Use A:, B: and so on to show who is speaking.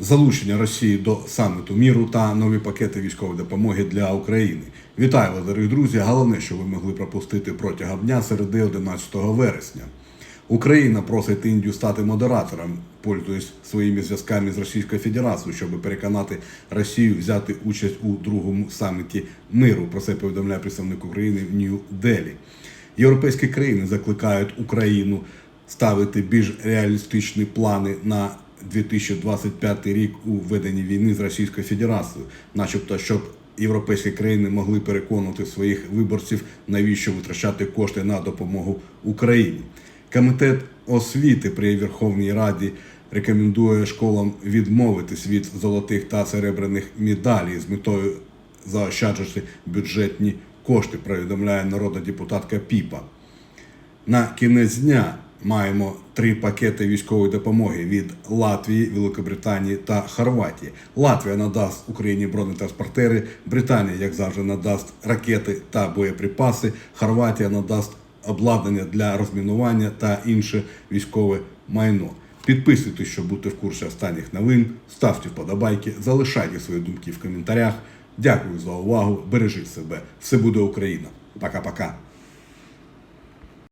A: залучення Росії до саміту міру та нові пакети військової допомоги для України. Вітаю вас, дорогі друзі! Головне, що ви могли пропустити протягом дня середи 11 вересня. Україна просить Індію стати модератором, пользуясь своїми зв'язками з Російською Федерацією, щоб переконати Росію взяти участь у другому саміті миру. Про це повідомляє представник України в Нью-Делі. Європейські країни закликають Україну ставити більш реалістичні плани на 2025 рік у веденні війни з Російською Федерацією, начебто, щоб європейські країни могли переконувати своїх виборців, навіщо витрачати кошти на допомогу Україні. Комітет освіти при Верховній Раді рекомендує школам відмовитись від золотих та серебряних медалей з метою заощаджувати бюджетні кошти, повідомляє народна депутатка Піпа. На кінець дня маємо три пакети військової допомоги від Латвії, Великобританії та Хорватії. Латвія надасть Україні бронетранспортери, Британія, як завжди, надасть ракети та боєприпаси. Хорватія надасть обладнання для розмінування та інше військове майно. Підписуйтесь, щоб бути в курсі останніх новин, ставте вподобайки, залишайте свої думки в коментарях. Дякую за увагу. Бережіть себе. Все буде Україна. Пока-пока.